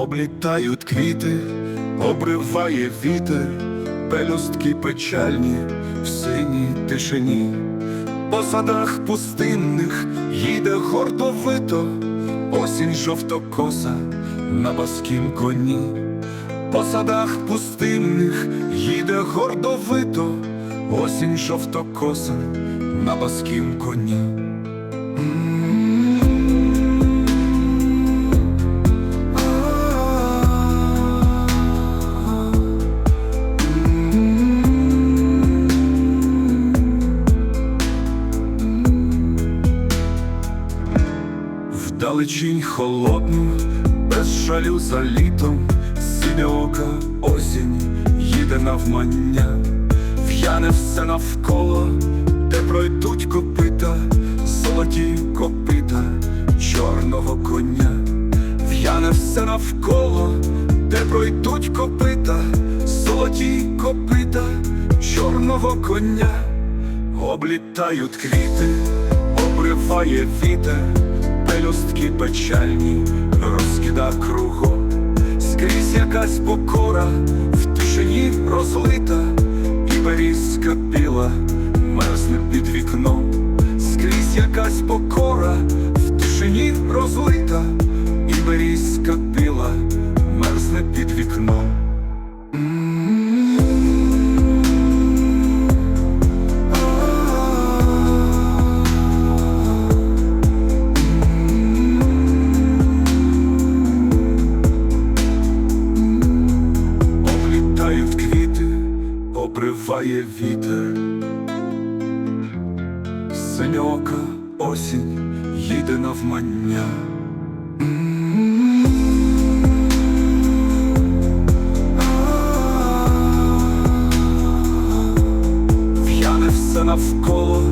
облітають квіти, обриває вітер, пелюстки печальні в синій тишині. По садах пустинних їде гордовито, осінь жовтокоса на баскім коні. По садах пустинних їде гордовито, осінь жовтокоса на баскім коні. Вдалечінь холодну, без жалю за літом, синя ока осінь їде навмання, в'яне все навколо, де пройдуть копита, золоті копита чорного коня, в'яне все навколо, де пройдуть копита, золоті копита чорного коня, облітають квіти, обриває вітер пелюстки печальні розкида кругом, скрізь якась покора в тишині розлита, і берізка біла мерзне під вікном, скрізь якась покора в тишині розлита, обриває вітер. Синьока осінь їде навмання. В'яне все навколо,